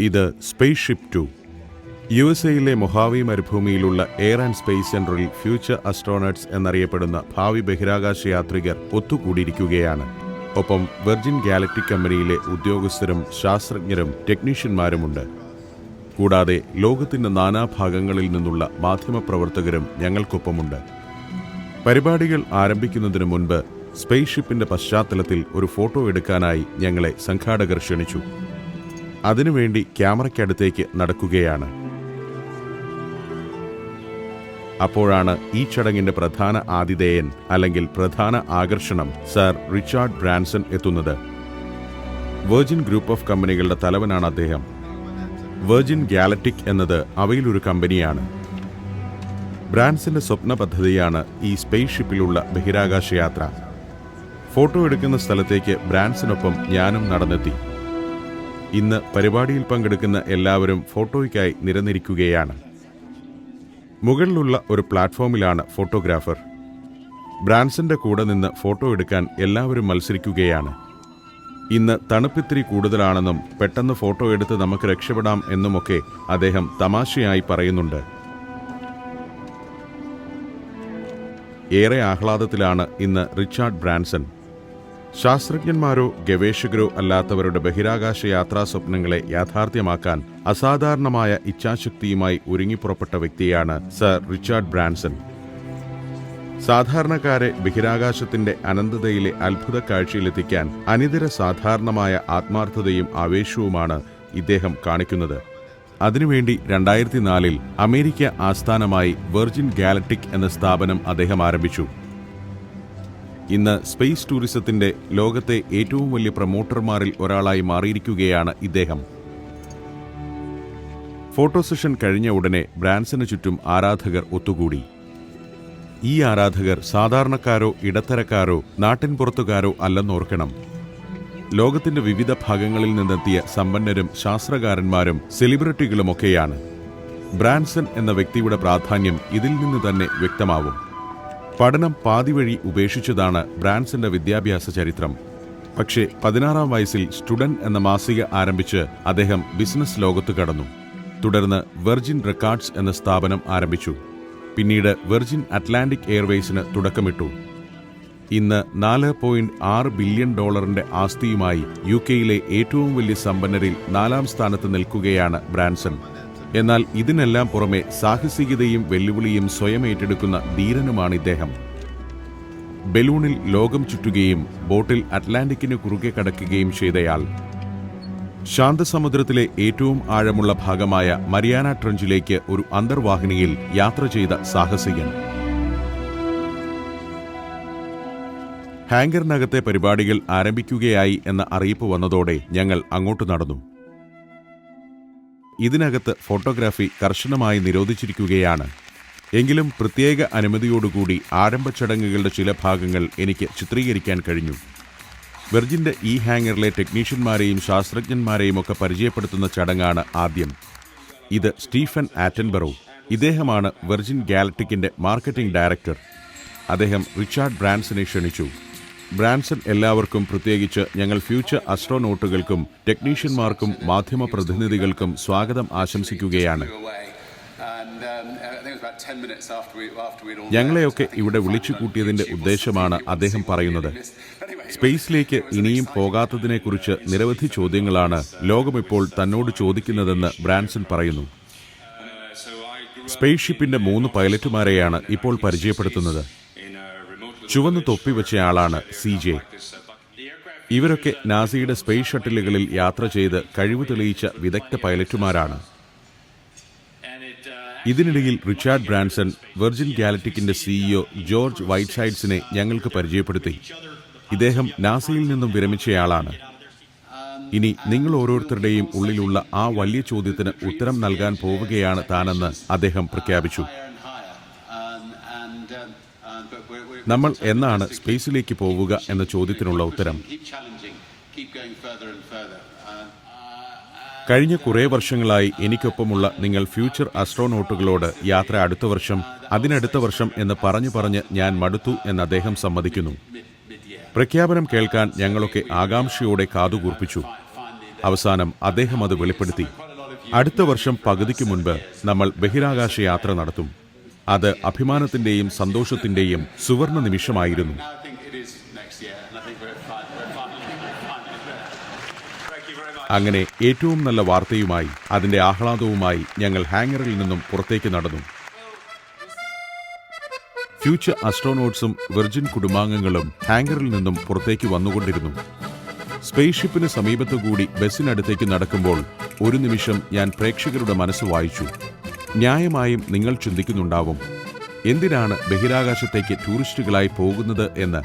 ഇത് space ship two U S എയിലെ Mojave മരുഭൂമിയിലുള്ള എയർ ആൻഡ് സ്പേസ് സെന്ററിൽ ഫ്യൂച്ചർ അസ്ട്രോണട്സ് എന്നറിയപ്പെടുന്ന ഭാവി ബഹിരാകാശ യാത്രികർ ഒത്തുകൂടിയിരിക്കുകയാണ്. ഒപ്പം വെർജിൻ ഗാലക്റ്റിക് കമ്പനിയിലെ ഉദ്യോഗസ്ഥരും ശാസ്ത്രജ്ഞരും ടെക്നീഷ്യന്മാരുമുണ്ട് കൂടാതെ ലോകത്തിന്റെ നാനാഭാഗങ്ങളിൽ നിന്നുള്ള മാധ്യമപ്രവർത്തകരും ഞങ്ങൾക്കൊപ്പമുണ്ട്. പരിപാടികൾ ആരംഭിക്കുന്നതിന് മുൻപ് സ്പേസ് ഷിപ്പിന്റെ പശ്ചാത്തലത്തിൽ ഒരു ഫോട്ടോ എടുക്കാനായി ഞങ്ങളെ സംഘാടകർ ക്ഷണിച്ചു. അതിനുവേണ്ടി ക്യാമറയ്ക്കടുത്തേക്ക് നടക്കുകയാണ്. അപ്പോഴാണ് ഈ ചടങ്ങിന്റെ പ്രധാന ആതിഥേയൻ അല്ലെങ്കിൽ പ്രധാന ആകർഷണം സർ റിച്ചാർഡ് ബ്രാൻസൺ എത്തുന്നത്. വെർജിൻ ഗ്രൂപ്പ് ഓഫ് കമ്പനികളുടെ തലവനാണ് അദ്ദേഹം. വെർജിൻ ഗാലറ്റിക് എന്നത് അവയിലൊരു കമ്പനിയാണ്. ബ്രാൻസിന്റെ സ്വപ്ന പദ്ധതിയാണ് ഈ സ്പേസ് ഷിപ്പിലുള്ള ബഹിരാകാശ യാത്ര ഫോട്ടോ എടുക്കുന്ന സ്ഥലത്തേക്ക് ബ്രാൻസിനൊപ്പം ഞാനും നടന്നെത്തി. ഇന്ന് പരിപാടിയിൽ പങ്കെടുക്കുന്ന എല്ലാവരും ഫോട്ടോയ്ക്കായി നിരന്നിരിക്കുകയാണ്. മുകളിലുള്ള ഒരു പ്ലാറ്റ്ഫോമിലാണ് ഫോട്ടോഗ്രാഫർ. ബ്രാൻസിന്റെ കൂടെ നിന്ന് ഫോട്ടോ എടുക്കാൻ എല്ലാവരും മത്സരിക്കുകയാണ്. ഇന്ന് തണുപ്പിത്തിരി കൂടുതലാണെന്നും പെട്ടെന്ന് ഫോട്ടോ എടുത്ത് നമുക്ക് രക്ഷപ്പെടാം എന്നുമൊക്കെ അദ്ദേഹം തമാശയായി പറയുന്നുണ്ട്. ഏറെ ആഹ്ലാദത്തിലാണ് ഇന്ന് റിച്ചാർഡ് ബ്രാൻസൺ. ശാസ്ത്രജ്ഞന്മാരോ ഗവേഷകരോ അല്ലാത്തവരുടെ ബഹിരാകാശ യാത്രാ സ്വപ്നങ്ങളെ യാഥാർത്ഥ്യമാക്കാൻ അസാധാരണമായ ഇച്ഛാശക്തിയുമായി ഒരുങ്ങിപ്പുറപ്പെട്ട വ്യക്തിയാണ് സർ റിച്ചാർഡ് ബ്രാൻസൺ. സാധാരണക്കാരെ ബഹിരാകാശത്തിന്റെ അനന്തതയിലെ അത്ഭുത കാഴ്ചയിലെത്തിക്കാൻ അനിതര സാധാരണമായ ആത്മാർത്ഥതയും ആവേശവുമാണ് ഇദ്ദേഹം കാണിക്കുന്നത്. അതിനുവേണ്ടി രണ്ടായിരത്തി നാലിൽ അമേരിക്ക ആസ്ഥാനമായി വെർജിൻ ഗാലക്റ്റിക് എന്ന സ്ഥാപനം അദ്ദേഹം ആരംഭിച്ചു. ഇന്ന് സ്പേസ് ടൂറിസത്തിന്റെ ലോകത്തെ ഏറ്റവും വലിയ പ്രൊമോട്ടർമാരിൽ ഒരാളായി മാറിയിരിക്കുകയാണ് ഇദ്ദേഹം. ഫോട്ടോ സെഷൻ കഴിഞ്ഞ ഉടനെ ബ്രാൻസിന് ചുറ്റും ആരാധകർ ഒത്തുകൂടി. ഈ ആരാധകർ സാധാരണക്കാരോ ഇടത്തരക്കാരോ നാട്ടിൻപുറത്തുകാരോ അല്ലെന്നോർക്കണം. ലോകത്തിന്റെ വിവിധ ഭാഗങ്ങളിൽ നിന്നെത്തിയ സമ്പന്നരും ശാസ്ത്രകാരന്മാരും സെലിബ്രിറ്റികളുമൊക്കെയാണ്. ബ്രാൻസൺ എന്ന വ്യക്തിയുടെ പ്രാധാന്യം ഇതിൽ നിന്ന് തന്നെ വ്യക്തമാവും. പഠനം പാതിവഴി ഉപേക്ഷിച്ചതാണ് ബ്രാൻസന്റെ വിദ്യാഭ്യാസ ചരിത്രം. പക്ഷേ പതിനാറാം വയസ്സിൽ സ്റ്റുഡന്റ് എന്ന മാസിക ആരംഭിച്ച് അദ്ദേഹം ബിസിനസ് ലോകത്ത് കടന്നു. തുടർന്ന് വെർജിൻ റെക്കോർഡ്സ് എന്ന സ്ഥാപനം ആരംഭിച്ചു. പിന്നീട് വെർജിൻ അറ്റ്ലാന്റിക് എയർവേസിന് തുടക്കമിട്ടു. ഇന്ന് നാല് പോയിന്റ് ആറ് ബില്യൺ ഡോളറിന്റെ ആസ്തിയുമായി യു കെയിലെ ഏറ്റവും വലിയ സമ്പന്നരിൽ നാലാം സ്ഥാനത്ത് നിൽക്കുകയാണ് ബ്രാൻസൺ. എന്നാൽ ഇതിനെല്ലാം പുറമെ സാഹസികതയും വെല്ലുവിളിയും സ്വയം ഏറ്റെടുക്കുന്ന ധീരനുമാണ് ഇദ്ദേഹം. ബലൂണിൽ ലോകം ചുറ്റുകയും ബോട്ടിൽ അറ്റ്ലാന്റിക്കിന് കുറുകെ കടക്കുകയും ചെയ്തയാൾ. ശാന്തസമുദ്രത്തിലെ ഏറ്റവും ആഴമുള്ള ഭാഗമായ മരിയാന ട്രഞ്ചിലേക്ക് ഒരു അന്തർവാഹിനിയിൽ യാത്ര ചെയ്ത സാഹസികൻ. ഹാങ്കറിനകത്തെ പരിപാടികൾ ആരംഭിക്കുകയായി എന്ന അറിയിപ്പ് വന്നതോടെ ഞങ്ങൾ അങ്ങോട്ട് നടന്നു. ഇതിനകത്ത് ഫോട്ടോഗ്രാഫി കർശനമായി നിരോധിച്ചിരിക്കുകയാണ്. എങ്കിലും പ്രത്യേക അനുമതിയോടുകൂടി ആരംഭ ചടങ്ങുകളുടെ ചില ഭാഗങ്ങൾ എനിക്ക് ചിത്രീകരിക്കാൻ കഴിഞ്ഞു. വെർജിന്റെ ഈ ഹാങ്ങറിലെ ടെക്നീഷ്യന്മാരെയും ശാസ്ത്രജ്ഞന്മാരെയും ഒക്കെ പരിചയപ്പെടുത്തുന്ന ചടങ്ങാണ് ആദ്യം. ഇത് സ്റ്റീഫൻ ആറ്റൻബറോ ഇദ്ദേഹമാണ് വെർജിൻ ഗാലക്ടിക്കിന്റെ മാർക്കറ്റിംഗ് ഡയറക്ടർ. അദ്ദേഹം റിച്ചാർഡ് ബ്രാൻസിനെ ക്ഷണിച്ചു. ബ്രാൻസൺ എല്ലാവർക്കും പ്രത്യേകിച്ച് ഞങ്ങൾ ഫ്യൂച്ചർ അസ്ട്രോനോട്ടുകൾക്കും ടെക്നീഷ്യന്മാർക്കും മാധ്യമ പ്രതിനിധികൾക്കും സ്വാഗതം ആശംസിക്കുകയാണ്. And I think it was about 10 minutes after we after we'd all ഞങ്ങളെയൊക്കെ ഇവിടെ വിളിച്ചു കൂട്ടിയതിന്റെ ഉദ്ദേശമാണ് അദ്ദേഹം പറയുന്നത്. സ്പേസിലേക്ക് ഇനിയും പോകാത്തതിനെക്കുറിച്ച് നിരവധി ചോദ്യങ്ങളാണ് ലോകമിപ്പോൾ തന്നോട് ചോദിക്കുന്നതെന്ന് ബ്രാൻസൺ പറയുന്നു. സ്പേസ് ഷിപ്പിന്റെ മൂന്ന് പൈലറ്റുമാരെയാണ് ഇപ്പോൾ പരിചയപ്പെടുത്തുന്നത്. ചുവന്ന് തൊപ്പി വെച്ചയാളാണ് സി ജെ. ഇവരൊക്കെ നാസിയുടെ സ്പേസ് ഷട്ടിലുകളിൽ യാത്ര ചെയ്ത് കഴിവ് തെളിയിച്ച വിദഗ്ധ പൈലറ്റുമാരാണ്. ഇതിനിടയിൽ റിച്ചാർഡ് ബ്രാൻസൺ വെർജിൻ ഗാലറ്റിക്കിന്റെ സിഇഒ ജോർജ് വൈറ്റ് സൈഡ്സിനെ ഞങ്ങൾക്ക് പരിചയപ്പെടുത്തി. ഇദ്ദേഹം നാസയിൽ നിന്നും വിരമിച്ചയാളാണ്. ഇനി നിങ്ങൾ ഓരോരുത്തരുടെയും ഉള്ളിലുള്ള ആ വലിയ ചോദ്യത്തിന് ഉത്തരം നൽകാൻ പോവുകയാണ് താനെന്ന് അദ്ദേഹം പ്രഖ്യാപിച്ചു. നമ്മൾ എന്നാണ് സ്പേസിലേക്ക് പോവുക എന്ന ചോദ്യത്തിനുള്ള ഉത്തരം. കഴിഞ്ഞ കുറേ വർഷങ്ങളായി എനിക്കൊപ്പമുള്ള നിങ്ങൾ ഫ്യൂച്ചർ അസ്ട്രോനോട്ടുകളോട് യാത്ര അടുത്ത വർഷം അതിനടുത്ത വർഷം എന്ന് പറഞ്ഞു പറഞ്ഞ് ഞാൻ മടുത്തു എന്ന് അദ്ദേഹം സമ്മതിക്കുന്നു. പ്രഖ്യാപനം കേൾക്കാൻ ഞങ്ങളൊക്കെ ആകാംക്ഷയോടെ കാതുകൂർപ്പിച്ചു. അവസാനം അദ്ദേഹം അത് വെളിപ്പെടുത്തി. അടുത്ത വർഷം പകുതിക്ക് മുൻപ് നമ്മൾ ബഹിരാകാശ യാത്ര നടത്തും. അത് അഭിമാനത്തിന്റെയും സന്തോഷത്തിന്റെയും സുവർണ നിമിഷമായിരുന്നു. അങ്ങനെ ഏറ്റവും നല്ല വാർത്തയുമായി അതിന്റെ ആഹ്ലാദവുമായി ഞങ്ങൾ ഹാങ്ങറിൽ നിന്നും പുറത്തേക്ക് നടന്നു. ഫ്യൂച്ചർ അസ്ട്രോനോട്ട്സും വിർജിൻ കുടുംബാംഗങ്ങളും ഹാങ്കറിൽ നിന്നും പുറത്തേക്ക് വന്നുകൊണ്ടിരുന്നു. സ്പേസ് ഷിപ്പിന് സമീപത്തുകൂടി ബസ്സിനടുത്തേക്ക് നടക്കുമ്പോൾ ഒരു നിമിഷം ഞാൻ പ്രേക്ഷകരുടെ മനസ്സ് വായിച്ചു. ന്യായമായും നിങ്ങൾ ചിന്തിക്കുന്നുണ്ടാവും. എന്തിനാണ് ബഹിരാകാശത്തേക്ക് ടൂറിസ്റ്റുകളായി പോകുന്നത് എന്ന്?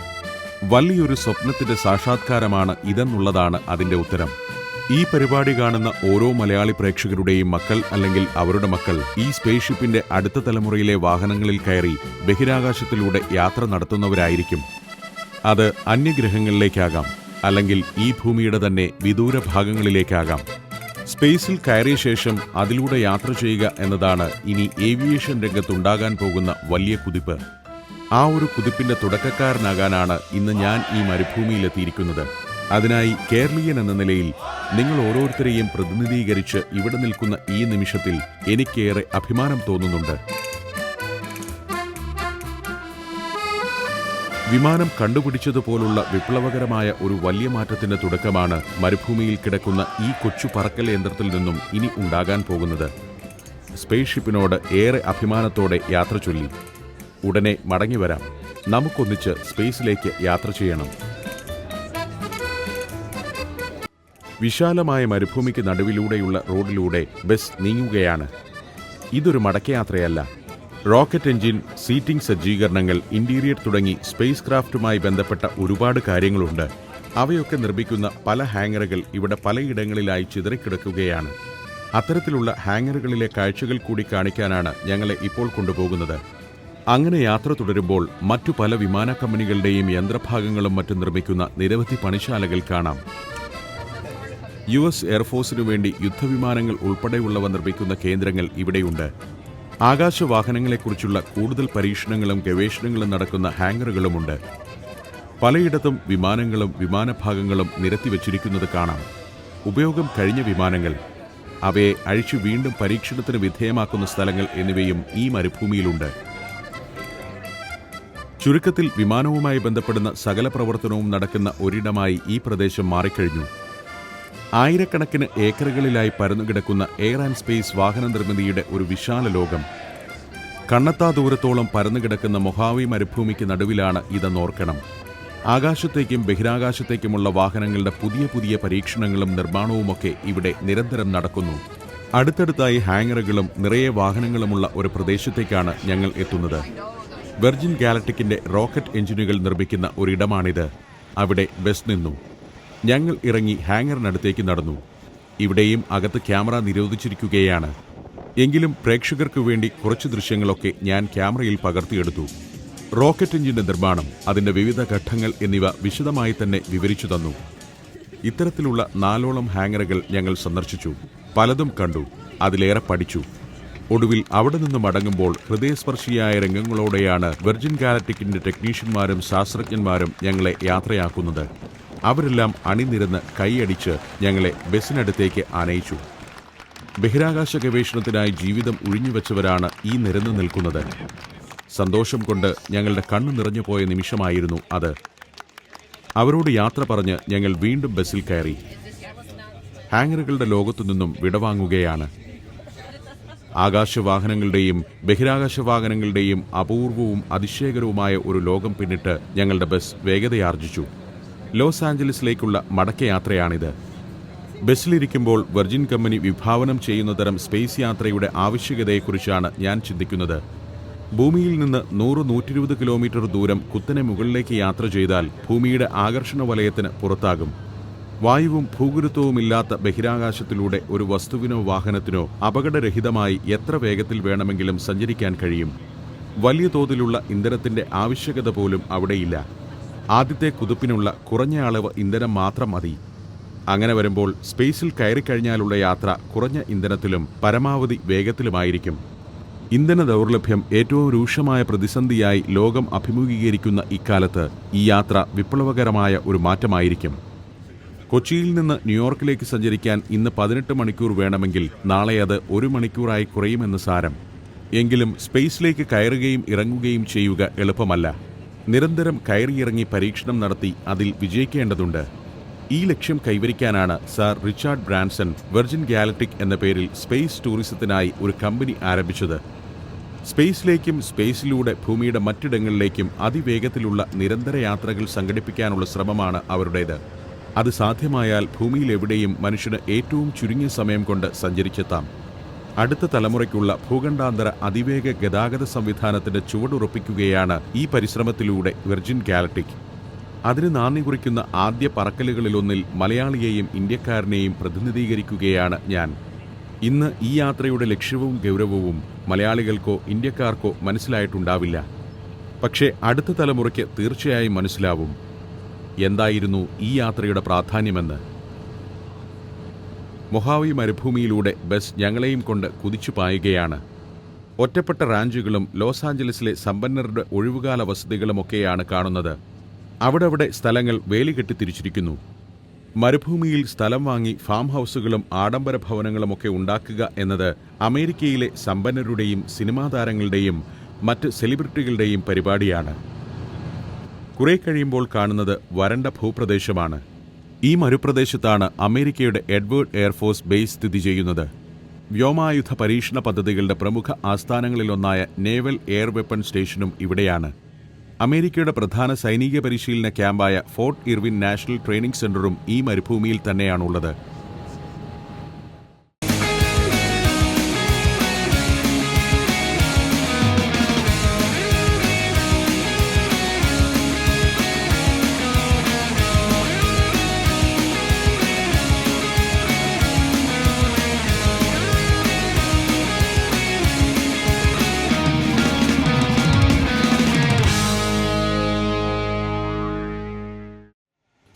വലിയൊരു സ്വപ്നത്തിന്റെ സാക്ഷാത്കാരമാണ് ഇതെന്നുള്ളതാണ് അതിന്റെ ഉത്തരം. ഈ പരിപാടി കാണുന്ന ഓരോ മലയാളി പ്രേക്ഷകരുടെയും മക്കൾ അല്ലെങ്കിൽ അവരുടെ മക്കൾ ഈ സ്പേസ് ഷിപ്പിന്റെ അടുത്ത തലമുറയിലെ വാഹനങ്ങളിൽ കയറി ബഹിരാകാശത്തിലൂടെ യാത്ര നടത്തുന്നവരായിരിക്കും. അത് അന്യഗ്രഹങ്ങളിലേക്കാകാം അല്ലെങ്കിൽ ഈ ഭൂമിയുടെ തന്നെ വിദൂര ഭാഗങ്ങളിലേക്കാകാം സ്പേസിൽ കയറിയ ശേഷം അതിലൂടെ യാത്ര ചെയ്യുക എന്നതാണ് ഇനി ഏവിയേഷൻ രംഗത്തുണ്ടാകാൻ പോകുന്ന വലിയ കുതിപ്പ്. ആ ഒരു കുതിപ്പിന്റെ തുടക്കക്കാരനാകാനാണ് ഇന്ന് ഞാൻ ഈ മരുഭൂമിയിലെത്തിയിരിക്കുന്നത്. അതിനായി കേരളീയൻ എന്ന നിലയിൽ നിങ്ങൾ ഓരോരുത്തരെയും പ്രതിനിധീകരിച്ച് ഇവിടെ നിൽക്കുന്ന ഈ നിമിഷത്തിൽ എനിക്കേറെ അഭിമാനം തോന്നുന്നുണ്ട്. വിമാനം കണ്ടുപിടിച്ചതുപോലുള്ള വിപ്ലവകരമായ ഒരു വലിയ മാറ്റത്തിന്റെ തുടക്കമാണ് മരുഭൂമിയിൽ കിടക്കുന്ന ഈ കൊച്ചു പറക്കൽ യന്ത്രത്തിൽ നിന്നും ഇനി ഉണ്ടാകാൻ പോകുന്നത്. സ്പേസ് ഷിപ്പിനോട് ഏറെ അഭിമാനത്തോടെ യാത്ര ചൊല്ലി. ഉടനെ മടങ്ങി വരാം. നമുക്കൊന്നിച്ച് സ്പേസിലേക്ക് യാത്ര ചെയ്യണം. വിശാലമായ മരുഭൂമിക്ക് നടുവിലൂടെയുള്ള റോഡിലൂടെ ബസ് നീങ്ങുകയാണ്. ഇതൊരു മടക്കയാത്രയല്ല. റോക്കറ്റ് എഞ്ചിൻ സീറ്റിംഗ് സജ്ജീകരണങ്ങൾ ഇന്റീരിയർ തുടങ്ങി സ്പേസ് ക്രാഫ്റ്റുമായി ബന്ധപ്പെട്ട ഒരുപാട് കാര്യങ്ങളുണ്ട്. അവയൊക്കെ നിർമ്മിക്കുന്ന പല ഹാങ്ങറുകൾ ഇവിടെ പലയിടങ്ങളിലായി ചിതറിക്കിടക്കുകയാണ്. അത്തരത്തിലുള്ള ഹാങ്ങറുകളിലെ കാഴ്ചകൾ കൂടി കാണിക്കാനാണ് ഞങ്ങളെ ഇപ്പോൾ കൊണ്ടുപോകുന്നത്. അങ്ങനെ യാത്ര തുടരുമ്പോൾ മറ്റു പല വിമാന കമ്പനികളുടെയും യന്ത്രഭാഗങ്ങളും മറ്റും നിർമ്മിക്കുന്ന നിരവധി പണിശാലകൾ കാണാം. യു എസ് എയർഫോഴ്സിനു വേണ്ടി യുദ്ധവിമാനങ്ങൾ ഉൾപ്പെടെയുള്ളവ നിർമ്മിക്കുന്ന കേന്ദ്രങ്ങൾ ഇവിടെയുണ്ട്. ആകാശവാഹനങ്ങളെക്കുറിച്ചുള്ള കൂടുതൽ പരീക്ഷണങ്ങളും ഗവേഷണങ്ങളും നടക്കുന്ന ഹാങ്ങറുകളുമുണ്ട് പലയിടത്തും വിമാനങ്ങളും വിമാനഭാഗങ്ങളും നിരത്തിവച്ചിരിക്കുന്നത് കാണാം. ഉപയോഗം കഴിഞ്ഞ വിമാനങ്ങൾ അവയെ അഴിച്ചു വീണ്ടും പരീക്ഷണത്തിന് വിധേയമാക്കുന്ന സ്ഥലങ്ങൾ എന്നിവയും ഈ മരുഭൂമിയിലുണ്ട്. ചുരുക്കത്തിൽ വിമാനവുമായി ബന്ധപ്പെടുന്ന സകല പ്രവർത്തനവും നടക്കുന്ന ഒരിടമായി ഈ പ്രദേശം മാറിക്കഴിഞ്ഞു. ആയിരക്കണക്കിന് ഏക്കറുകളിലായി പരന്നുകിടക്കുന്ന എയർ ആൻഡ് സ്പേസ് വാഹന നിർമ്മിതിയുടെ ഒരു വിശാല ലോകം. കണ്ണത്താ ദൂരത്തോളം പരന്നുകിടക്കുന്ന മൊഹാവി മരുഭൂമിക്ക് നടുവിലാണ് ഇതെന്നോർക്കണം ആകാശത്തേക്കും ബഹിരാകാശത്തേക്കുമുള്ള വാഹനങ്ങളുടെ പുതിയ പുതിയ പരീക്ഷണങ്ങളും നിർമ്മാണവുമൊക്കെ ഇവിടെ നിരന്തരം നടക്കുന്നു. അടുത്തടുത്തായി ഹാങ്ങറുകളും നിറയെ വാഹനങ്ങളുമുള്ള ഒരു പ്രദേശത്തേക്കാണ് ഞങ്ങൾ എത്തുന്നത്. വെർജിൻ ഗാലക്ടിക്കിന്റെ റോക്കറ്റ് എഞ്ചിനുകൾ നിർമ്മിക്കുന്ന ഒരിടമാണിത്. അവിടെ ബസ് നിന്നു. ഞങ്ങൾ ഇറങ്ങി ഹാങ്ങറിനടുത്തേക്ക് നടന്നു. ഇവിടെയും അകത്ത് ക്യാമറ നിരോധിച്ചിരിക്കുകയാണ്. എങ്കിലും പ്രേക്ഷകർക്ക് വേണ്ടി കുറച്ച് ദൃശ്യങ്ങളൊക്കെ ഞാൻ ക്യാമറയിൽ പകർത്തിയെടുത്തു. റോക്കറ്റ് എഞ്ചിന്റെ നിർമ്മാണം അതിന്റെ വിവിധ ഘട്ടങ്ങൾ എന്നിവ വിശദമായി തന്നെ വിവരിച്ചു തന്നു. ഇത്തരത്തിലുള്ള നാലോളം ഹാങ്ങറുകൾ ഞങ്ങൾ സന്ദർശിച്ചു. പലതും കണ്ടു. അതിലേറെ പഠിച്ചു. ഒടുവിൽ അവിടെ നിന്ന് മടങ്ങുമ്പോൾ ഹൃദയസ്പർശിയായ രംഗങ്ങളോടെയാണ് വെർജിൻ ഗാലറ്റിക്കിന്റെ ടെക്നീഷ്യന്മാരും ശാസ്ത്രജ്ഞന്മാരും ഞങ്ങളെ യാത്രയാക്കുന്നത്. അവരെല്ലാം അണിനിരന്ന് കൈയടിച്ച് ഞങ്ങളെ ബസ്സിനടുത്തേക്ക് ആനയിച്ചു. ബഹിരാകാശ ഗവേഷണത്തിനായി ജീവിതം ഉഴിഞ്ഞുവെച്ചവരാണ് ഈ നിരന്നു നിൽക്കുന്നത്. സന്തോഷം കൊണ്ട് ഞങ്ങളുടെ കണ്ണു നിറഞ്ഞുപോയ നിമിഷമായിരുന്നു അത്. അവരോട് യാത്ര പറഞ്ഞ് ഞങ്ങൾ വീണ്ടും ബസ്സിൽ കയറി. ഹാങ്ങറുകളുടെ ലോകത്തു നിന്നും വിടവാങ്ങുകയാണ്. ആകാശവാഹനങ്ങളുടെയും ബഹിരാകാശ വാഹനങ്ങളുടെയും അപൂർവവും അതിശയകരവുമായ ഒരു ലോകം പിന്നിട്ട് ഞങ്ങളുടെ ബസ് വേഗതയാർജിച്ചു ലോസ് ആഞ്ചലസിലേക്കുള്ള മടക്കയാത്രയാണിത്. ബസ്സിലിരിക്കുമ്പോൾ വെർജിൻ കമ്പനി വിഭാവനം ചെയ്യുന്ന തരം സ്പേസ് യാത്രയുടെ ആവശ്യകതയെക്കുറിച്ചാണ് ഞാൻ ചിന്തിക്കുന്നത്. ഭൂമിയിൽ നിന്ന് നൂറ് നൂറ്റിരുപത് കിലോമീറ്റർ ദൂരം കുത്തനെ മുകളിലേക്ക് യാത്ര ചെയ്താൽ ഭൂമിയുടെ ആകർഷണ വലയത്തിന് പുറത്താകും. വായുവും ഭൂഗുരുത്വവുമില്ലാത്ത ബഹിരാകാശത്തിലൂടെ ഒരു വസ്തുവിനോ വാഹനത്തിനോ അപകടരഹിതമായി എത്ര വേഗത്തിൽ വേണമെങ്കിലും സഞ്ചരിക്കാൻ കഴിയും. വലിയ തോതിലുള്ള ഇന്ധനത്തിന്റെ ആവശ്യകത പോലും അവിടെയില്ല. ആദ്യത്തെ കുതിപ്പിനുള്ള കുറഞ്ഞ അളവ് ഇന്ധനം മാത്രം മതി. അങ്ങനെ വരുമ്പോൾ സ്പേസിൽ കയറിക്കഴിഞ്ഞാലുള്ള യാത്ര കുറഞ്ഞ ഇന്ധനത്തിലും പരമാവധി വേഗത്തിലുമായിരിക്കും. ഇന്ധന ദൗർലഭ്യം ഏറ്റവും രൂക്ഷമായ പ്രതിസന്ധിയായി ലോകം അഭിമുഖീകരിക്കുന്ന ഇക്കാലത്ത് ഈ യാത്ര വിപ്ലവകരമായ ഒരു മാറ്റമായിരിക്കും. കൊച്ചിയിൽ നിന്ന് ന്യൂയോർക്കിലേക്ക് സഞ്ചരിക്കാൻ ഇന്ന് പതിനെട്ട് മണിക്കൂർ വേണമെങ്കിൽ നാളെ അത് ഒരു മണിക്കൂറായി കുറയുമെന്ന് സാരം. എങ്കിലും സ്പേസിലേക്ക് കയറുകയും ഇറങ്ങുകയും ചെയ്യുക എളുപ്പമല്ല. നിരന്തരം കയറിയിറങ്ങി പരീക്ഷണം നടത്തി അതിൽ വിജയിക്കേണ്ടതുണ്ട്. ഈ ലക്ഷ്യം കൈവരിക്കാനാണ് sir Richard Branson Virgin Galactic എന്ന പേരിൽ സ്പേസ് ടൂറിസത്തിനായി ഒരു കമ്പനി ആരംഭിച്ചത്. സ്പേസിലേക്കും സ്പേസിലൂടെ ഭൂമിയുടെ മറ്റിടങ്ങളിലേക്കും അതിവേഗത്തിലുള്ള നിരന്തര യാത്രകൾ സംഘടിപ്പിക്കാനുള്ള ശ്രമമാണ് അവരുടേത്. അത് സാധ്യമായാൽ ഭൂമിയിലെവിടെയും മനുഷ്യന് ഏറ്റവും ചുരുങ്ങിയ സമയം കൊണ്ട് സഞ്ചരിച്ചെത്താം. അടുത്ത തലമുറയ്ക്കുള്ള ഭൂഖണ്ഡാന്തര അതിവേഗ ഗതാഗത സംവിധാനത്തിന്റെ ചുവടുറപ്പിക്കുകയാണ് ഈ പരിശ്രമത്തിലൂടെ വെർജിൻ ഗാലക്ടിക്. അതിന് നാന്ദി കുറിക്കുന്ന ആദ്യ പറക്കലുകളിലൊന്നിൽ മലയാളിയെയും ഇന്ത്യക്കാരനെയും പ്രതിനിധീകരിക്കുകയാണ് ഞാൻ. ഇന്ന് ഈ യാത്രയുടെ ലക്ഷ്യവും ഗൗരവവും മലയാളികൾക്കോ ഇന്ത്യക്കാർക്കോ മനസ്സിലായിട്ടുണ്ടാവില്ല. പക്ഷേ അടുത്ത തലമുറയ്ക്ക് തീർച്ചയായും മനസ്സിലാവും. എന്തായിരുന്നു ഈ യാത്രയുടെ പ്രാധാന്യമെന്ന്? മൊഹാവി മരുഭൂമിയിലൂടെ ബസ് ഞങ്ങളെയും കൊണ്ട് കുതിച്ചു പായുകയാണ്. ഒറ്റപ്പെട്ട റാഞ്ചുകളും ലോസ് ആഞ്ചലസിലെ സമ്പന്നരുടെ ഒഴിവുകാല വസതികളുമൊക്കെയാണ് കാണുന്നത്. അവിടവിടെ സ്ഥലങ്ങൾ വേലികെട്ടി തിരിച്ചിരിക്കുന്നു. മരുഭൂമിയിൽ സ്ഥലം വാങ്ങി ഫാം ഹൗസുകളും ആഡംബര ഭവനങ്ങളുമൊക്കെ ഉണ്ടാക്കുക എന്നത് അമേരിക്കയിലെ സമ്പന്നരുടെയും സിനിമാ താരങ്ങളുടെയും മറ്റ് സെലിബ്രിറ്റികളുടെയും പരിപാടിയാണ്. കുറെ കഴിയുമ്പോൾ കാണുന്നത് വരണ്ട ഭൂപ്രദേശമാണ്. ഈ മരുപ്രദേശത്താണ് അമേരിക്കയുടെ എഡ്വേർഡ് എയർഫോഴ്സ് ബേസ് സ്ഥിതി ചെയ്യുന്നത്. വ്യോമായുധ പരീക്ഷണ പദ്ധതികളുടെ പ്രമുഖ ആസ്ഥാനങ്ങളിലൊന്നായ നേവൽ എയർ വെപ്പൺ സ്റ്റേഷനും ഇവിടെയാണ്. അമേരിക്കയുടെ പ്രധാന സൈനിക പരിശീലന ക്യാമ്പായ ഫോർട്ട് ഇർവിൻ നാഷണൽ ട്രെയിനിംഗ് സെന്ററും ഈ മരുഭൂമിയിൽ തന്നെയാണുള്ളത്.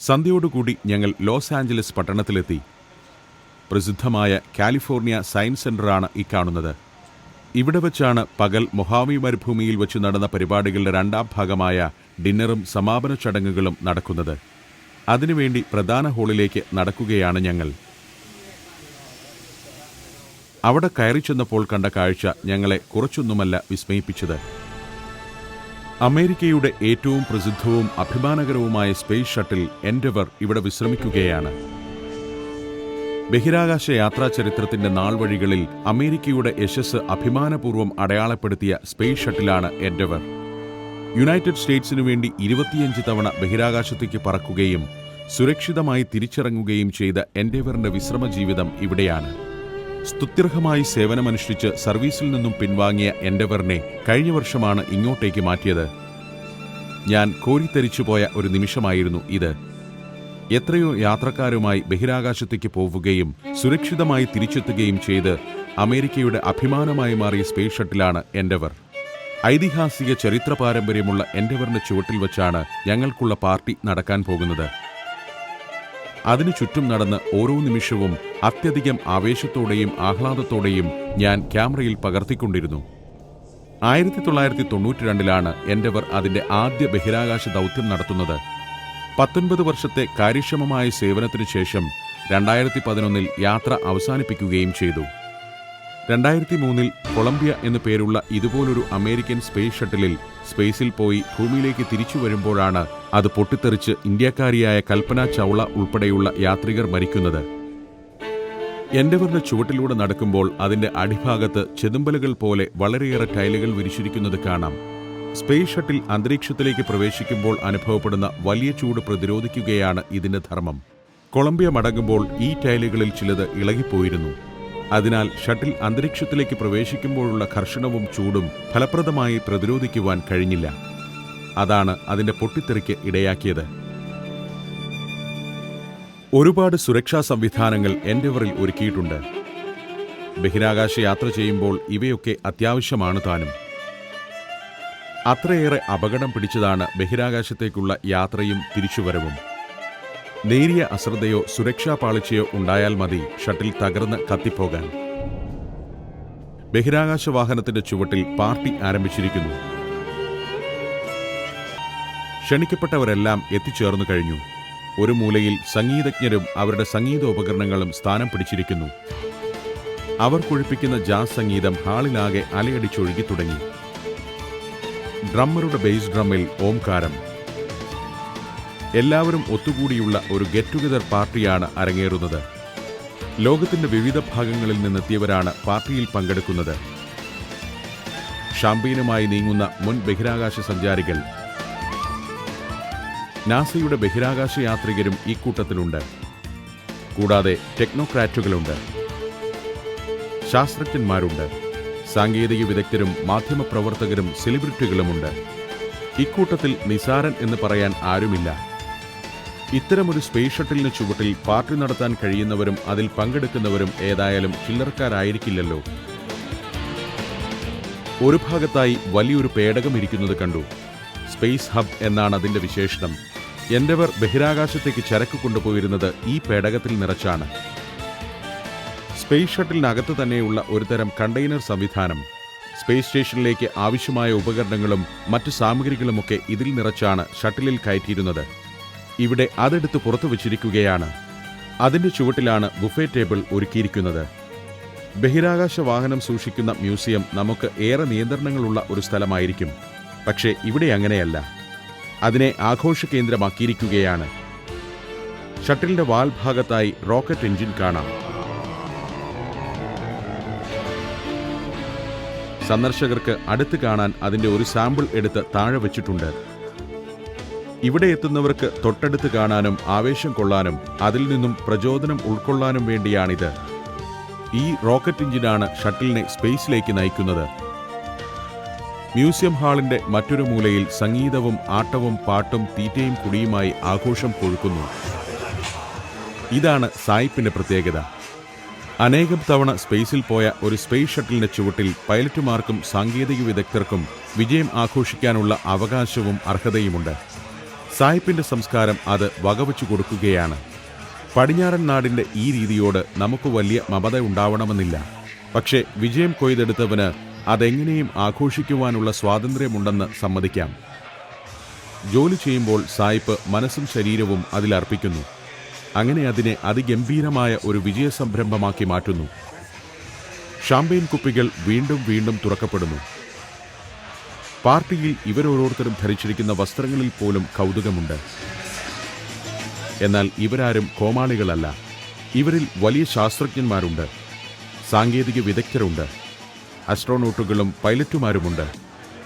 സന്ധ്യയോടുകൂടി ഞങ്ങൾ ലോസ് ആഞ്ചലസ് പട്ടണത്തിലെത്തി. പ്രസിദ്ധമായ കാലിഫോർണിയ സയൻസ് സെന്ററാണ് ഈ കാണുന്നത്. ഇവിടെ വച്ചാണ് പകൽ മൊഹാവി മരുഭൂമിയിൽ വെച്ച് നടന്ന പരിപാടികളുടെ രണ്ടാം ഭാഗമായ ഡിന്നറും സമാപന ചടങ്ങുകളും നടക്കുന്നത്. അതിനുവേണ്ടി പ്രധാന ഹാളിലേക്ക് നടക്കുകയാണ് ഞങ്ങൾ. അവിടെ കയറി ചെന്നപ്പോൾ കണ്ട കാഴ്ച ഞങ്ങളെ കുറച്ചൊന്നുമല്ല വിസ്മയിപ്പിച്ചത്. അമേരിക്കയുടെ ഏറ്റവും പ്രസിദ്ധവും അഭിമാനകരവുമായ സ്പേസ് ഷട്ടിൽ എൻഡവർ ഇവിടെ വിശ്രമിക്കുകയാണ്. ബഹിരാകാശ യാത്രാ ചരിത്രത്തിന്റെ നാൾവഴികളിൽ അമേരിക്കയുടെ യശസ് അഭിമാനപൂർവം അടയാളപ്പെടുത്തിയ സ്പേസ് ഷട്ടിലാണ് എൻഡവർ യുണൈറ്റഡ് സ്റ്റേറ്റ്സിനു വേണ്ടി ഇരുപത്തിയഞ്ച് തവണ ബഹിരാകാശത്തേക്ക് പറക്കുകയും സുരക്ഷിതമായി തിരിച്ചിറങ്ങുകയും ചെയ്ത എൻഡേവറിന്റെ വിശ്രമ ജീവിതം ഇവിടെയാണ്. സ്തുത്യർഹമായി സേവനമനുഷ്ഠിച്ച് സർവീസിൽ നിന്നും പിൻവാങ്ങിയ എൻഡവറിനെ കഴിഞ്ഞ വർഷമാണ് ഇങ്ങോട്ടേക്ക് മാറ്റിയത്. ഞാൻ കോരിത്തരിച്ചുപോയ ഒരു നിമിഷമായിരുന്നു ഇത്. എത്രയോ യാത്രക്കാരുമായി ബഹിരാകാശത്തേക്ക് പോവുകയും സുരക്ഷിതമായി തിരിച്ചെത്തുകയും ചെയ്ത് അമേരിക്കയുടെ അഭിമാനമായി മാറിയ സ്പേസ് ഷട്ടിലാണ് എൻഡവർ ഐതിഹാസിക ചരിത്ര പാരമ്പര്യമുള്ള എൻഡവറിന്റെ ചുവട്ടിൽ വച്ചാണ് ഞങ്ങൾക്കുള്ള പാർട്ടി നടക്കാൻ പോകുന്നത്. അതിനു ചുറ്റും നടന്ന് ഓരോ നിമിഷവും അത്യധികം ആവേശത്തോടെയും ആഹ്ലാദത്തോടെയും ഞാൻ ക്യാമറയിൽ പകർത്തിക്കൊണ്ടിരുന്നു. ആയിരത്തി തൊള്ളായിരത്തി തൊണ്ണൂറ്റി രണ്ടിലാണ് എന്റെവർ അതിന്റെ ആദ്യ ബഹിരാകാശ ദൗത്യം നടത്തുന്നത്. പത്തൊൻപത് വർഷത്തെ കാര്യക്ഷമമായ സേവനത്തിനു ശേഷം രണ്ടായിരത്തി പതിനൊന്നിൽ യാത്ര അവസാനിപ്പിക്കുകയും ചെയ്തു. രണ്ടായിരത്തി മൂന്നിൽ കൊളംബിയ എന്നു പേരുള്ള ഇതുപോലൊരു അമേരിക്കൻ സ്പേസ് ഷട്ടിലിൽ സ്പേസിൽ പോയി ഭൂമിയിലേക്ക് തിരിച്ചു വരുമ്പോഴാണ് അത് പൊട്ടിത്തെറിച്ച് ഇന്ത്യക്കാരിയായ കൽപ്പന ചൗള ഉൾപ്പെടെയുള്ള യാത്രികർ മരിക്കുന്നത്. എൻഡവറിന്റെ ചുവട്ടിലൂടെ നടക്കുമ്പോൾ അതിന്റെ അടിഭാഗത്ത് ചെതുമ്പലുകൾ പോലെ വളരെയേറെ ടൈലുകൾ വിരിച്ചിരിക്കുന്നത് കാണാം. സ്പേസ് ഷട്ടിൽ അന്തരീക്ഷത്തിലേക്ക് പ്രവേശിക്കുമ്പോൾ അനുഭവപ്പെടുന്ന വലിയ ചൂട് പ്രതിരോധിക്കുകയാണ് ഇതിന്റെ ധർമ്മം. കൊളംബിയ മടങ്ങുമ്പോൾ ഈ ടൈലുകളിൽ ചിലത് ഇളകിപ്പോയിരുന്നു. അതിനാൽ ഷട്ടിൽ അന്തരീക്ഷത്തിലേക്ക് പ്രവേശിക്കുമ്പോഴുള്ള ഘർഷണവും ചൂടും ഫലപ്രദമായി പ്രതിരോധിക്കുവാൻ കഴിഞ്ഞില്ല. അതാണ് അതിന്റെ പൊട്ടിത്തെറിക്ക് ഇടയാക്കിയത്. ഒരുപാട് സുരക്ഷാ സംവിധാനങ്ങൾ എൻഡവറിൽ ഒരുക്കിയിട്ടുണ്ട്. ബഹിരാകാശ യാത്ര ചെയ്യുമ്പോൾ ഇവയൊക്കെ അത്യാവശ്യമാണ് താനും. അത്രയേറെ അപകടം പിടിച്ചതാണ് ബഹിരാകാശത്തേക്കുള്ള യാത്രയും തിരിച്ചുവരവും. നേരിയ അശ്രദ്ധയോ സുരക്ഷാ പാളിച്ചയോ ഉണ്ടായാൽ മതി ഷട്ടിൽ തകർന്ന് കത്തിപ്പോകാൻ. ബഹിരാകാശ വാഹനത്തിന്റെ ചുവട്ടിൽ പാർട്ടി ആരംഭിച്ചിരിക്കുന്നു. ക്ഷണിക്കപ്പെട്ടവരെല്ലാം എത്തിച്ചേർന്നു കഴിഞ്ഞു. ഒരു മൂലയിൽ സംഗീതജ്ഞരും അവരുടെ സംഗീതോപകരണങ്ങളും സ്ഥാനം പിടിച്ചിരിക്കുന്നു. അവർ കൊഴിപ്പിക്കുന്ന ജാസ് സംഗീതം ഹാളിലാകെ അലയടിച്ചൊഴുകി തുടങ്ങി. ഡ്രമ്മറുടെ ബേസ് ഡ്രമ്മിൽ ഓംകാരം. എല്ലാവരും ഒത്തുകൂടിയുള്ള ഒരു ഗെറ്റ് ടുഗദർ പാർട്ടിയാണ് അരങ്ങേറുന്നത്. ലോകത്തിന്റെ വിവിധ ഭാഗങ്ങളിൽ നിന്നെത്തിയവരാണ് പാർട്ടിയിൽ പങ്കെടുക്കുന്നത്. ഷാംപീനുമായി നീങ്ങുന്ന മുൻ ബഹിരാകാശ സഞ്ചാരികൾ നാസയുടെ ബഹിരാകാശ യാത്രികരും ഈ കൂട്ടത്തിലുണ്ട്. കൂടാതെ ടെക്നോക്രാറ്റുകളുണ്ട്. ശാസ്ത്രജ്ഞന്മാരുണ്ട്. സാങ്കേതിക വിദഗ്ധരും മാധ്യമപ്രവർത്തകരും സെലിബ്രിറ്റികളുമുണ്ട്. ഇക്കൂട്ടത്തിൽ നിസാരൻ എന്ന് പറയാൻ ആരുമില്ല. ഇത്തരമൊരു സ്പേസ് ഷട്ടിലിന് ചുവട്ടിൽ പാർട്ടി നടത്താൻ കഴിയുന്നവരും അതിൽ പങ്കെടുക്കുന്നവരും ഏതായാലും ചില്ലറക്കാരായിരിക്കില്ലല്ലോ. ഒരു ഭാഗത്തായി വലിയൊരു പേടകം ഇരിക്കുന്നത് കണ്ടു. സ്പേസ് ഹബ് എന്നാണ് അതിന്റെ വിശേഷണം. എന്റവർ ബഹിരാകാശത്തേക്ക് ചരക്ക് കൊണ്ടുപോയിരുന്നത് ഈ പേടകത്തിൽ നിറച്ചാണ്. സ്പേസ് ഷട്ടിലിനകത്ത് തന്നെയുള്ള ഒരുതരം കണ്ടെയ്നർ സംവിധാനം. സ്പേസ് സ്റ്റേഷനിലേക്ക് ആവശ്യമായ ഉപകരണങ്ങളും മറ്റു സാമഗ്രികളുമൊക്കെ ഇതിൽ നിറച്ചാണ് ഷട്ടിലിൽ കയറ്റിയിരുന്നത്. ഇവിടെ അതെടുത്ത് പുറത്തു വച്ചിരിക്കുകയാണ്. അതിന്റെ ചുവട്ടിലാണ് ബുഫേ ടേബിൾ ഒരുക്കിയിരിക്കുന്നത്. ബഹിരാകാശ വാഹനം സൂക്ഷിക്കുന്ന മ്യൂസിയം നമുക്ക് ഏറെ നിയന്ത്രണങ്ങളുള്ള ഒരു സ്ഥലമായിരിക്കും. പക്ഷേ ഇവിടെ അങ്ങനെയല്ല. അതിനെ ആഘോഷ കേന്ദ്രമാക്കിയിരിക്കുകയാണ് ഷട്ടിലിന്റെ വാൽ ഭാഗത്തായി റോക്കറ്റ് എഞ്ചിൻ കാണാം. സന്ദർശകർക്ക് അടുത്ത് കാണാൻ അതിന്റെ ഒരു സാമ്പിൾ എടുത്ത് താഴെ വെച്ചിട്ടുണ്ട്. ഇവിടെ എത്തുന്നവർക്ക് തൊട്ടടുത്ത് കാണാനും ആവേശം കൊള്ളാനും അതിൽ നിന്നും പ്രചോദനം ഉൾക്കൊള്ളാനും വേണ്ടിയാണിത്. ഈ റോക്കറ്റ് എഞ്ചിനാണ് ഷട്ടിലിനെ സ്പേസിലേക്ക് നയിക്കുന്നത്. മ്യൂസിയം ഹാളിന്റെ മറ്റൊരു മൂലയിൽ സംഗീതവും ആട്ടവും പാട്ടും തീറ്റയും കുടിയുമായി ആഘോഷം കൊഴുക്കുന്നു. ഇതാണ് സായിപ്പിന്റെ പ്രത്യേകത. അനേകം തവണ സ്പേസിൽ പോയ ഒരു സ്പേസ് ഷട്ടിലിന്റെ ചുവട്ടിൽ പൈലറ്റുമാർക്കും സാങ്കേതിക വിദഗ്ധർക്കും വിജയം ആഘോഷിക്കാനുള്ള അവകാശവും അർഹതയുമുണ്ട്. സായിപ്പിന്റെ സംസ്കാരം അത് വകവച്ചു കൊടുക്കുകയാണ്. പടിഞ്ഞാറൻ നാടിന്റെ ഈ രീതിയോട് നമുക്ക് വലിയ മമത ഉണ്ടാവണമെന്നില്ല. പക്ഷേ വിജയം കൊയ്തെടുത്തവന് അതെങ്ങനെയും ആഘോഷിക്കുവാനുള്ള സ്വാതന്ത്ര്യമുണ്ടെന്ന് സമ്മതിക്കാം. ജോലി ചെയ്യുമ്പോൾ സായിപ്പ് മനസ്സും ശരീരവും അതിലർപ്പിക്കുന്നു അങ്ങനെ അതിനെ അതിഗംഭീരമായ ഒരു വിജയ സംരംഭമാക്കി മാറ്റുന്നു. ഷാമ്പയിൻ കുപ്പികൾ വീണ്ടും വീണ്ടും തുറക്കപ്പെടുന്നു. പാർട്ടിയിൽ ഇവരോരോരുത്തരും ധരിച്ചിരിക്കുന്ന വസ്ത്രങ്ങളിൽ പോലും കൗതുകമുണ്ട്. എന്നാൽ ഇവരാരും കോമാളികളല്ല. ഇവരിൽ വലിയ ശാസ്ത്രജ്ഞന്മാരുണ്ട്. സാങ്കേതിക വിദഗ്ധരുണ്ട്. അസ്ട്രോനോട്ടുകളും പൈലറ്റുമാരുമുണ്ട്.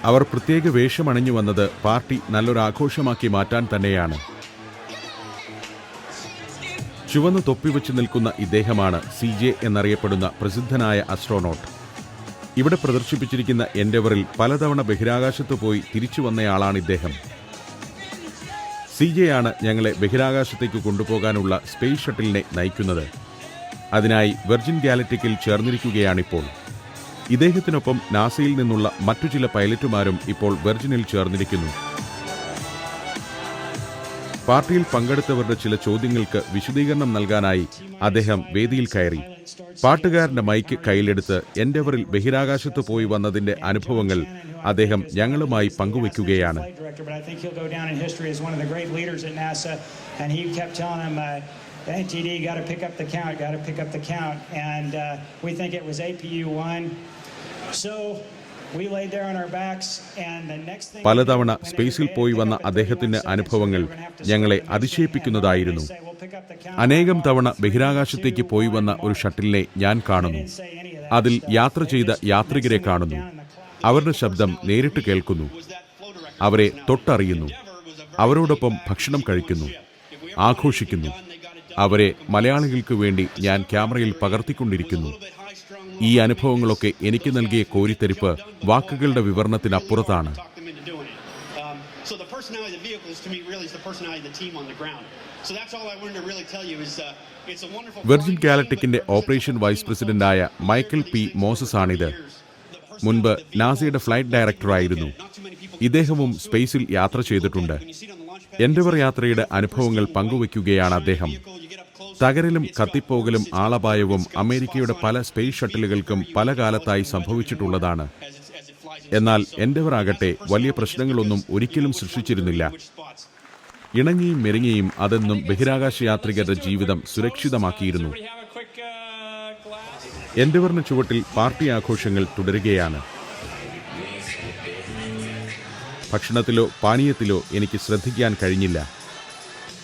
അവർ പ്രത്യേക വേഷമണിഞ്ഞു വന്നത് പാർട്ടി നല്ലൊരാഘോഷമാക്കി മാറ്റാൻ തന്നെയാണ്. ചുവന്ന് തൊപ്പിവെച്ച് നിൽക്കുന്ന ഇദ്ദേഹമാണ് സി ജെ എന്നറിയപ്പെടുന്ന പ്രസിദ്ധനായ അസ്ട്രോനോട്ട്. ഇവിടെ പ്രദർശിപ്പിച്ചിരിക്കുന്ന എൻഡവറിൽ പലതവണ ബഹിരാകാശത്ത് പോയി തിരിച്ചു വന്നയാളാണ് ഇദ്ദേഹം. സി ആണ് ഞങ്ങളെ ബഹിരാകാശത്തേക്ക് കൊണ്ടുപോകാനുള്ള സ്പേസ് ഷട്ടിലിനെ നയിക്കുന്നത്. അതിനായി വെർജിൻ ഗാലറ്റിക്കിൽ ചേർന്നിരിക്കുകയാണിപ്പോൾ. ഇദ്ദേഹത്തിനൊപ്പം നാസയിൽ നിന്നുള്ള മറ്റു ചില പൈലറ്റുമാരും ഇപ്പോൾ വെർജിനിൽ ചേർന്നിരിക്കുന്നു പാർട്ടിയിൽ പങ്കെടുത്തവരുടെ ചില ചോദ്യങ്ങൾക്ക് വിശദീകരണം നൽകാനായി അദ്ദേഹം വേദിയിൽ കയറി പാട്ടുകാരന്റെ മൈക്ക് കയ്യിലെടുത്ത് എൻഡെവറിൽ ബഹിരാകാശത്ത് പോയി വന്നതിന്റെ അനുഭവങ്ങൾ അദ്ദേഹം ഞങ്ങളുമായി പങ്കുവയ്ക്കുകയാണ് NTD, got to pick up the count, got to pick up the count. And uh, we think it was APU 1. പലതവണ സ്പേസിൽ പോയി വന്ന അദ്ദേഹത്തിന്റെ so അനുഭവങ്ങൾ ഞങ്ങളെ അതിശയിപ്പിക്കുന്നതായിരുന്നു. Machine. They say, "We'll pick up the count അനേകം തവണ ബഹിരാകാശത്തേക്ക് പോയി വന്ന ഒരു mark." ഷട്ടിലിനെ ഞാൻ കാണുന്നു. അതിൽ. യാത്ര ചെയ്ത യാത്രികരെ കാണുന്നു. അവരുടെ ശബ്ദം നേരിട്ട് കേൾക്കുന്നു. അവരെ തൊട്ടറിയുന്നു. അവരോടൊപ്പം ഭക്ഷണം കഴിക്കുന്നു. ആഘോഷിക്കുന്നു. അവരെ മലയാളികൾക്ക് വേണ്ടി ഞാൻ ക്യാമറയിൽ പകർത്തിക്കൊണ്ടിരിക്കുന്നു. ഈ അനുഭവങ്ങളൊക്കെ എനിക്ക് നൽകിയ കോരിത്തരിപ്പ് വാക്കുകളുടെ വിവരണത്തിനപ്പുറത്താണ്. വെർജിൻ കാലറ്റിക്കിന്റെ ഓപ്പറേഷൻ വൈസ് പ്രസിഡന്റായ മൈക്കിൾ പി മോസസ് ആണിത്. മുൻപ് നാസയുടെ ഫ്ലൈറ്റ് ഡയറക്ടറായിരുന്നു ഇദ്ദേഹവും സ്പേസിൽ യാത്ര ചെയ്തിട്ടുണ്ട്. എൻഡവർ യാത്രയുടെ അനുഭവങ്ങൾ പങ്കുവയ്ക്കുകയാണ് അദ്ദേഹം. തകരലും കത്തിപ്പോകലും ആളപായവും അമേരിക്കയുടെ പല സ്പേസ് ഷട്ടിലുകൾക്കും പല കാലത്തായി സംഭവിച്ചിട്ടുള്ളതാണ്. എന്നാൽ എൻഡവർ ആകട്ടെ വലിയ പ്രശ്നങ്ങളൊന്നും ഒരിക്കലും സൃഷ്ടിച്ചിരുന്നില്ല. ഇണങ്ങിയും മെരുങ്ങിയും അതെന്നും ബഹിരാകാശ യാത്രികരുടെ ജീവിതം സുരക്ഷിതമാക്കിയിരുന്നു? എൻഡവറിന് ചുവട്ടിൽ പാർട്ടി ആഘോഷങ്ങൾ തുടരുകയാണ്. ഭക്ഷണത്തിലോ പാനീയത്തിലോ എനിക്ക് ശ്രദ്ധിക്കാൻ കഴിഞ്ഞില്ല.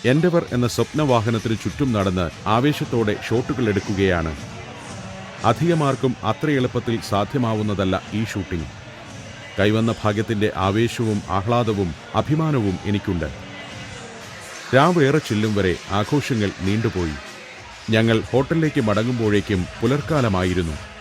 എൻഡവർ എന്ന സ്വപ്നവാഹനത്തിന് ചുറ്റും നടന്ന് ആവേശത്തോടെ ഷോട്ടുകൾ എടുക്കുകയാണ്. അധികമാർക്കും അത്ര എളുപ്പത്തിൽ സാധ്യമാവുന്നതല്ല ഈ ഷൂട്ടിംഗ്. കൈവന്ന ഭാഗ്യത്തിന്റെ ആവേശവും ആഹ്ലാദവും അഭിമാനവും എനിക്കുണ്ട്. രാവേറെ ചെല്ലും വരെ ആഘോഷങ്ങൾ നീണ്ടുപോയി. ഞങ്ങൾ ഹോട്ടലിലേക്ക് മടങ്ങുമ്പോഴേക്കും പുലർക്കാലമായിരുന്നു.